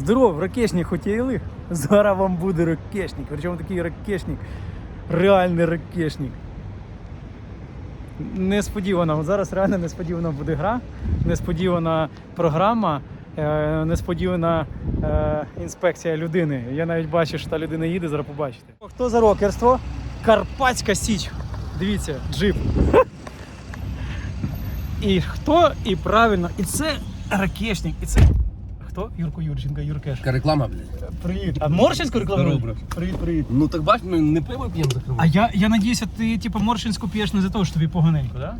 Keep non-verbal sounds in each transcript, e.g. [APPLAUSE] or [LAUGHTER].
Здоров, ракешник хотіли? Зараз вам буде ракешник. Причому такий ракешник. Реальний ракешник. Несподівана, зараз реально несподівана буде гра, несподівана програма, е, несподівана е, інспекція людини. Я навіть бачу, що та людина їде, зараз побачите. Хто за рокерство? Карпатська Січ. Дивіться, джип. І хто? І правильно, і це ракешник, і це. Хто? Юрко Юрченко, Юркеш. Така реклама, блядь. Привіт. А Моршинську рекламуєш? Здорово, брат. Привіт, привіт. Ну так бач, ми не пиво п'ємо за А я, я надіюся, ти типу Моршинську п'єш не за того, що тобі поганенько, да?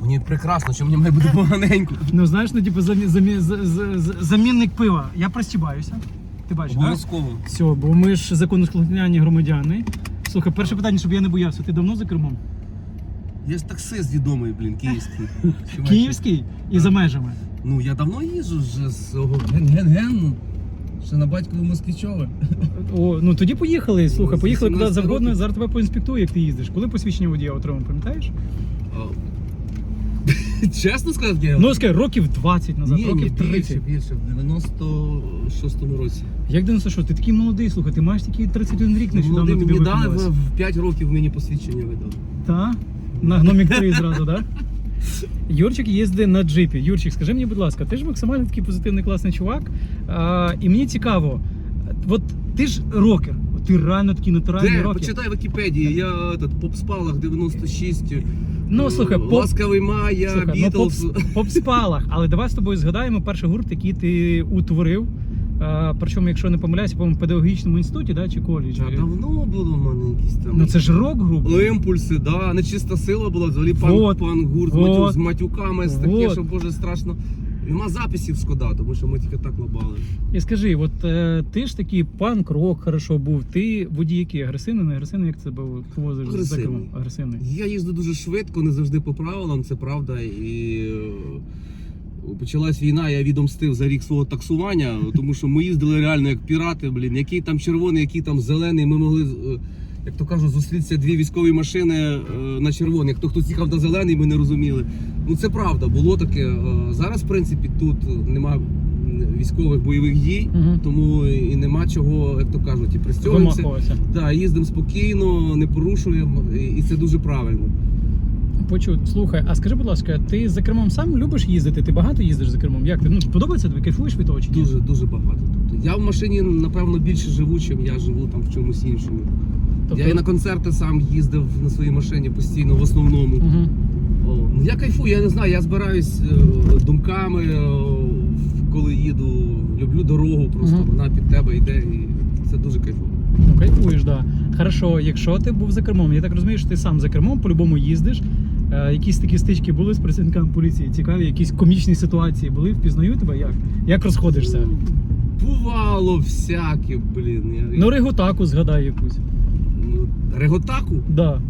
Мені прекрасно, що мені має бути поганенько. [LAUGHS] Ну знаєш, ну типу замі, замі, за- за- за- замінник пива. Я пристібаюся. Ти бачиш, так? Обов'язково. Все, бо ми ж законослухняні громадяни. Слухай, перше питання, щоб я не боявся. Ти давно за кермом? Я ж таксист відомий, блін, київський. [LAUGHS] Київський і за межами. Ну я давно їжджу вже з цього ген-ген-ген. ну, Ще на батькову Москвичове. О, ну тоді поїхали. Слухай, З поїхали куди 18 завгодно. років. Зараз тебе поінспектую, як ти їздиш. Коли посвідчення водія отримав, пам'ятаєш? [LAUGHS] Чесно сказати, я... Ну, скажи, років 20 назад, ні, ні, років більше, 30. більше, в 96-му році. Як 96? Ти такий молодий, слухай, ти маєш тільки 31 рік нещодавно Молодим тобі мені дали виповнилось. в 5 років мені посвідчення видали. Та? На гномік 3 зразу, так? Юрчик їздить на джипі. Юрчик, скажи мені, будь ласка, ти ж максимально такий позитивний класний чувак. А, і мені цікаво, от ти ж рокер, ти реально такий натуральний Де? рокер. Почитай Вікіпедії, я этот, поп-спалах 96. Ну, слухай, поп- Ласкавий Майя, Слухай, ну, поп, поп-спалах, але давай з тобою згадаємо перший гурт, який ти утворив. А, причому, якщо не помиляюся, по-моєму, в педагогічному інституті, да, чи коледжі. Та давно було в мене якісь там. Ну це ж рок груп. Імпульси, да, нечиста сила була, взагалі Вот, пан, пан гурт вот, матю, з матюками, з таке, вот. що боже страшно. Нема записів шкода, тому що ми тільки так лабали. І скажи, от е, ти ж такий панк-рок хорошо був. Ти водій який? Агресивний, не агресивний, як це був повозиш за Агресивний. кермом? Агресивний. Я їздив дуже швидко, не завжди по правилам, це правда. І е, почалась війна, я відомстив за рік свого таксування, тому що ми їздили реально як пірати, блін, який там червоний, який там зелений. Ми могли, е, як то кажуть, зустрітися дві військові машини е, на червоних. Хто хтось їхав на зелений, ми не розуміли. Ну це правда, було таке. Е, Зараз, в принципі, тут нема військових бойових дій, Мгм. тому і нема чого, як то кажуть, і. Вимахувався. Так, їздимо спокійно, не порушуємо, і це дуже правильно. Почув. Слухай, а скажи, будь ласка, ти за кермом сам любиш їздити? Ти багато їздиш за кермом? Як ти? Ну подобається тобі? Кайфуєш від того чи ні? Дуже дуже багато. Тобто я в машині напевно більше живу, чим я живу там в чомусь іншому. Тобто- Я і на концерти сам їздив на своїй машині постійно в основному. Мгм. О, ну, я кайфую, я не знаю, я збираюсь е, думками, е, коли їду. Люблю дорогу, просто Мгм. вона під тебе йде, і це дуже кайфово. Ну, кайфуєш, да. Хорошо, якщо ти був за кермом, я так розумію, що ти сам за кермом по-любому їздиш. Е, якісь такі стички були з працівниками поліції? Цікаві, якісь комічні ситуації були? Впізнаю тебе? Як? Як розходишся? Бувало всяке, блін. Я, Ну, реготаку згадай якусь. ну, реготаку. Да.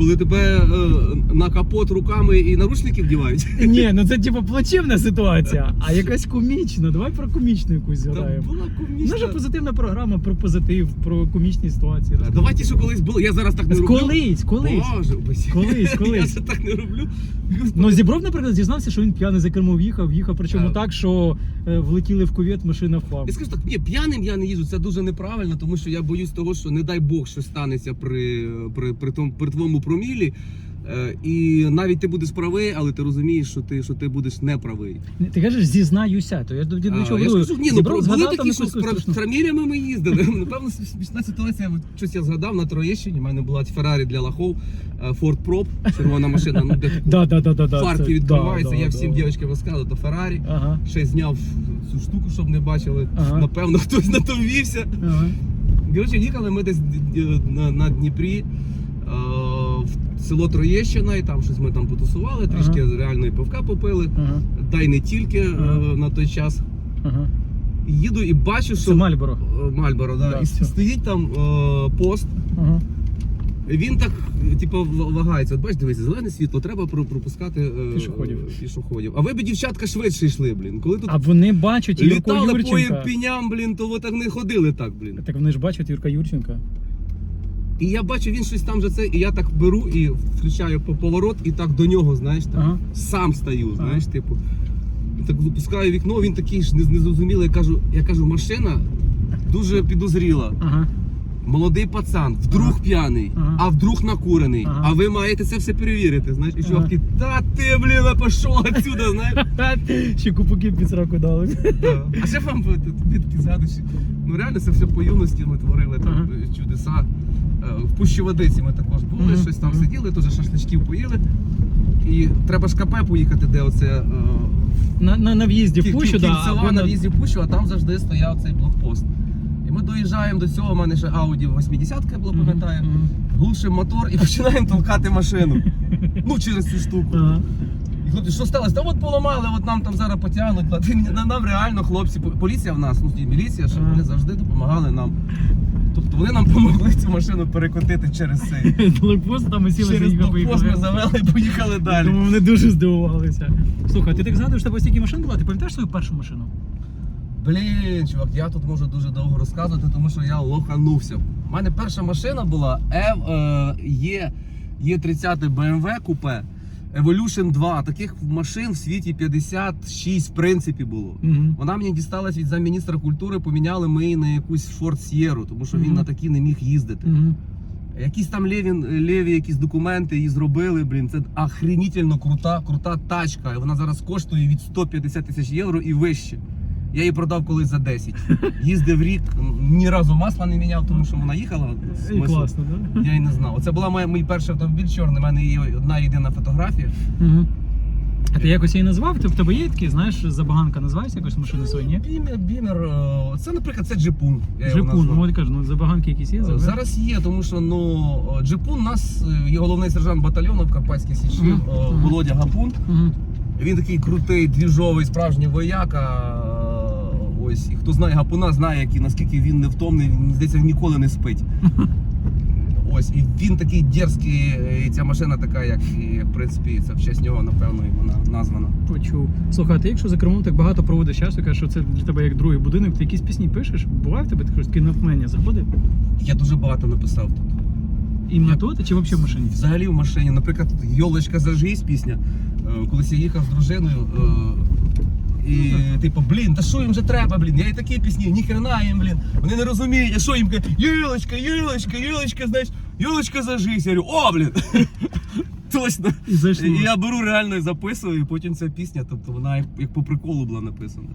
Коли тебе е, на капот руками і наручники вдівають. [LAUGHS] Ні, ну це типу плачевна ситуація, а [LAUGHS] якась комічна. Давай про комічну якусь згадаємо. була комічна. Наша позитивна програма про позитив, про комічні ситуації. А Давай ті, що колись було. Я зараз так не роблю. Колись, колись. Боже, упаси. Колись, [LAUGHS] Я це так не роблю. Ну, Зібров, наприклад, зізнався, що він п'яний за кермом в'їхав, в'їхав, причому Так. так, що е, влетіли в кувет, машина впав. Я скажу так, ні, п'яним я не їжджу, це дуже неправильно, тому що я боюсь того, що не дай Бог щось станеться при, при, при, тому, при твоєму промілі. Е, І навіть ти будеш правий, але ти розумієш, що ти, що ти будеш неправий. Ти кажеш, зізнаюся, то я до, до А, чого я ж кажу, ні, ну про- були такі, що з трамірями ми їздили. Напевно, смішна ситуація. Щось я згадав на Троєщині. У мене була Феррарі для лахов, е, Ford Prop, червона машина. Ну, де [LAUGHS] фарки відкриваються. я всім дівчатам розказував, то Феррарі. Ще зняв цю штуку, щоб не бачили. Напевно, [LAUGHS] хтось на то ввівся. ага. Коротше, їхали ми десь е, на, Дніпрі е, село Троєщина, і там щось ми там потусували, трішки реально і пивка попили. Ага, Та й не тільки е, Ага. на той час. ага. І їду і бачу, що Це Мальборо. Е, Мальборо, да. Да, і все. стоїть там е, пост. Ага. Він так, типу, вагається. От бачиш, дивися, зелене світло, треба пропускати е, Пішоходів. пішоходів. А ви б, дівчатка, швидше йшли, блін. Коли тут А вони бачать Юрку літали по Ірпіням, блін, то ви так не ходили так, блін. Так вони ж бачать Юрка Юрченка. І я бачу, він щось там же це, і я так беру і включаю по- поворот, і так до нього, знаєш, так, Ага. сам стаю, знаєш, типу. Так запускаю вікно, він такий ж не- незрозумілий. Я кажу, я кажу, машина дуже підозріла. Ага. Молодий пацан, вдруг Ага. п'яний, Ага. а вдруг накурений. Ага. А ви маєте це все перевірити. Знаєш, і Ага. чувак такий, та ти, блін, а пішов отсюда, знаєш. [LAUGHS] Ще купуки під сраку дали. Да. А ще вам відки згадуючи. Ну реально це все по юності ми творили там Ага. е, чудеса. Е, В Пущі Водиці ми також були, Мгм. щось там Мгм. сиділи, теж шашличків поїли. І треба ж КП поїхати, де оце е, На, на, на в'їзді в Пущу, да, на в'їзді в Пущу, а там завжди стояв цей блокпост. І ми доїжджаємо до цього, у мене ще Audi 80 було, пам'ятаю. мгм. Глушимо мотор і [LAUGHS] починаємо толкати машину. [LAUGHS] Ну, через цю штуку. Ага. І хлопці, що сталося? Та от поламали, от нам там зараз потягнуть. Нам реально хлопці, поліція в нас, ну і міліція, щоб Ага. вони завжди допомагали нам. Тобто вони нам допомогли цю машину перекотити через цей. [LAUGHS] Блокпост, там ми сіли Через заїхали, блокпост ми завели і поїхали далі. Думаю, вони дуже здивувалися. Слухай, ти так згадуєш, що тебе стільки машин була? Ти пам'ятаєш свою першу машину? Блін, чувак, я тут можу дуже довго розказувати, тому що я лоханувся. У мене перша машина була Ev, е, є, є 30 BMW купе. Evolution 2. Таких машин в світі 56 в принципі було. Угу. Вона мені дісталась від замміністра культури, поміняли ми її на якусь Ford Sierra, тому що він на такі не міг їздити. Угу. Якісь там леві, леві якісь документи її зробили. Блін, це охренітельно крута, крута тачка. Вона зараз коштує від 150 тисяч євро і вище. Я її продав колись за 10. Їздив рік, ні разу масла не міняв, тому що вона їхала. І смисл, класно, так? Я і не знав. Це була моя мій перший автомобіль чорний. У мене є одна єдина фотографія. Угу. А ти якось її назвав? Ти в тебе є такі, знаєш, забаганка називається якось машини свої, ні? Бімер, бімер. е, Це, наприклад, це джипун. я його Джипун, назвав. ну от кажу, ну забаганки якісь є? Е? Зараз є, тому що ну Джипун у нас е, є головний сержант батальйону в Карпатській Січі, Мгм. е, Володя Гапун. Він такий крутий, двіжовий, справжній вояка. Е, Ось, і хто знає Гапуна, знає, який, наскільки він невтомний, він здається, ніколи не спить. [LAUGHS] Ось, і він такий дерзкий, е, і ця машина така, як, і, в принципі, це в честь нього, напевно, і вона названа. Почув. Слухай, а ти якщо за кермом так багато проводиш часу, кажеш, що це для тебе як другий будинок, ти якісь пісні пишеш? Буває в тебе таке таке натхнення заходить? Я дуже багато написав тут. Іменно тут чи взагалі в машині? Взагалі в машині, наприклад, Йолочка зажгись пісня. Е, Колись я їхав з дружиною. І типу, блін, та що їм вже треба, блін? Я і такі пісні, ніхрена їм, блін. Вони не розуміють, а що їм кажуть, Юлочка, Юлочка, Юлочка, знаєш, Юлочка зажгись. Я говорю, о, блін. [LAUGHS] Точно. І зайшло. І я беру реально і записую, і потім ця пісня, тобто вона як, як по приколу була написана.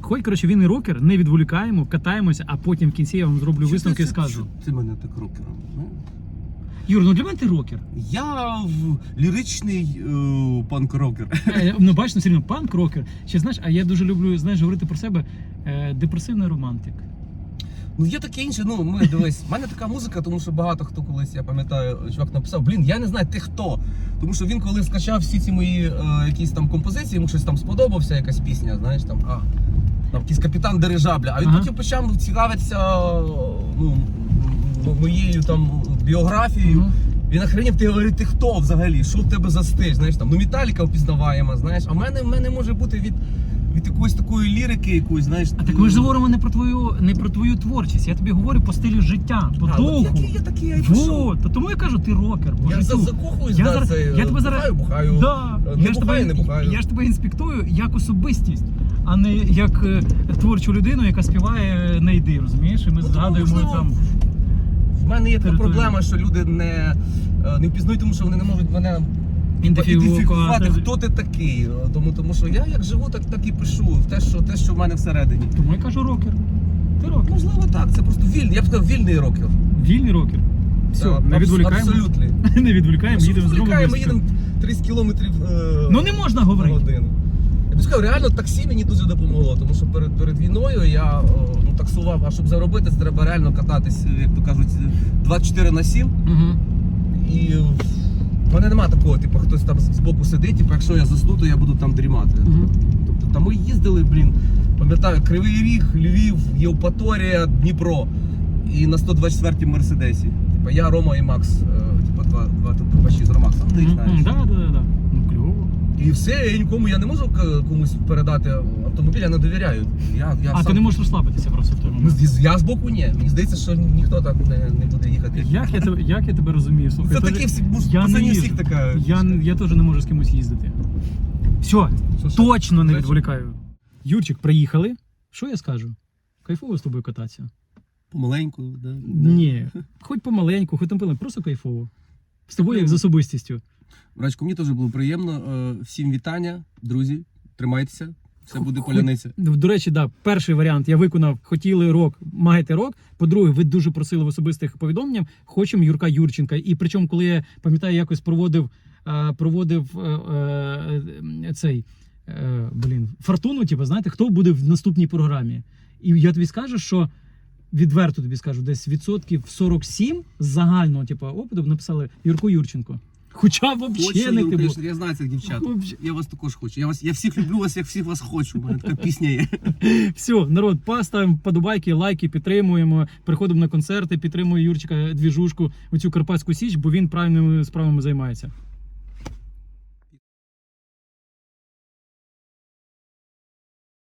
Хоч, коротше, він і рокер, не відволікаємо, катаємося, а потім в кінці я вам зроблю висновки і скажу. що Ти мене так рокером. ну? Юр, ну для мене ти рокер. Я в- ліричний е, панк-рокер. [LAUGHS] Е, Ну, бачиш, ну, все рівно панк рокер. Ще знаєш, а я дуже люблю знаєш, говорити про себе е, депресивний романтик. Ну є таке інше. Ну ми дивись, в мене така музика, тому що багато хто колись, я пам'ятаю, чувак написав, блін, я не знаю, ти хто. Тому що він коли скачав всі ці мої е, якісь там композиції, йому щось там сподобався, якась пісня, знаєш там, а там якийсь капітан дирижабля. А він Ага. потім почав цікавитися ну, м- моєю там біографією. Мгм. Він охренів, ти говорить, ти хто взагалі? Що в тебе за стиль? Знаєш там, ну Металіка впізнаваєма, знаєш, а в мене, в мене може бути від, від якоїсь такої лірики, якоїсь, знаєш. А так ми ж говоримо не про твою не про твою творчість. Я тобі говорю по стилю життя, по А, духу. який я такий, я. Вот, тому я кажу, ти рокер. По Я закохуюсь, Я да, зараз- це, я тебе зараз- бухаю, бухаю. Да. Не я, ж бухаю, тебе, не бухаю. я ж тебе інспектую як особистість, а не як е, творчу людину, яка співає не йди, розумієш? І ми Ну, згадуємо можливо, там. В мене є така проблема, що люди не, е, не впізнають, тому що вони не можуть мене Ідентифікувати. хто ти такий. Е, Тому, тому що я як живу, так, так і пишу. Те, що, те, що в мене всередині. Тому я кажу рокер. Ти рокер. Можливо, так. Це просто вільний. Я б сказав, вільний рокер. Вільний рокер. Все, Так, не відволікаємо. Абсолютно. [LAUGHS] Не відволікаємо, їдемо зробимо. Ми їдемо 30 кілометрів е, Ну не можна на говорити. годину. Сказав, реально таксі мені дуже допомогло, тому що перед, перед війною я ну, таксував, а щоб заробити, це треба реально кататись, як то кажуть, 24 на 7. Угу. І в мене нема такого, типу, хтось там з боку сидить, типу, якщо я засну, то я буду там дрімати. Угу. Тобто там ми їздили, блін, пам'ятаю, Кривий Ріг, Львів, Євпаторія, Дніпро. І на 124-й Мерседесі. Типу, я, Рома і Макс, е, типу, два, два тупачі з Ромаксом, ти їх знаєш. Да, да, да, да. Ну кльово. І все, я нікому я не можу комусь передати автомобіль, я не довіряю. Я, я А сам... ти не можеш розслабитися просто в той Ну, момент. з- Я з боку ні. Мені здається, що ніхто так не, не буде їхати. Як я тебе, як я тебе розумію? Слухай, Це теж- такі всі, я не їжджу. всіх така. Я, я теж не можу з кимось їздити. Все, Що, що? точно не відволікаю. Юрчик, приїхали. Що я скажу? Кайфово з тобою кататися. Помаленьку, да? Ні, хоч помаленьку, хоч там пилим, просто кайфово. З тобою як з особистістю. Братчику, мені теж було приємно. Е, Всім вітання, друзі. Тримайтеся. Все буде поляниця. До речі, да, перший варіант я виконав, хотіли рок, маєте рок. По-друге, ви дуже просили в особистих повідомленнях, хочемо Юрка Юрченка. І причому, коли я пам'ятаю, якось проводив, е, проводив е, цей блін, фортуну, типу, знаєте, хто буде в наступній програмі. І я тобі скажу, що відверто тобі скажу, десь відсотків 47 з загального типу, опиту написали Юрко Юрченко. Хоча взагалі не ти я був. я знаю цих дівчат. Вообще. Я вас також хочу. Я вас, я всіх люблю вас, як всіх вас хочу. У мене така пісня є. [LAUGHS] Все, народ, поставимо подобайки, лайки, підтримуємо. Приходимо на концерти, підтримуємо Юрчика двіжушку у цю Карпатську Січ, бо він правильними справами займається.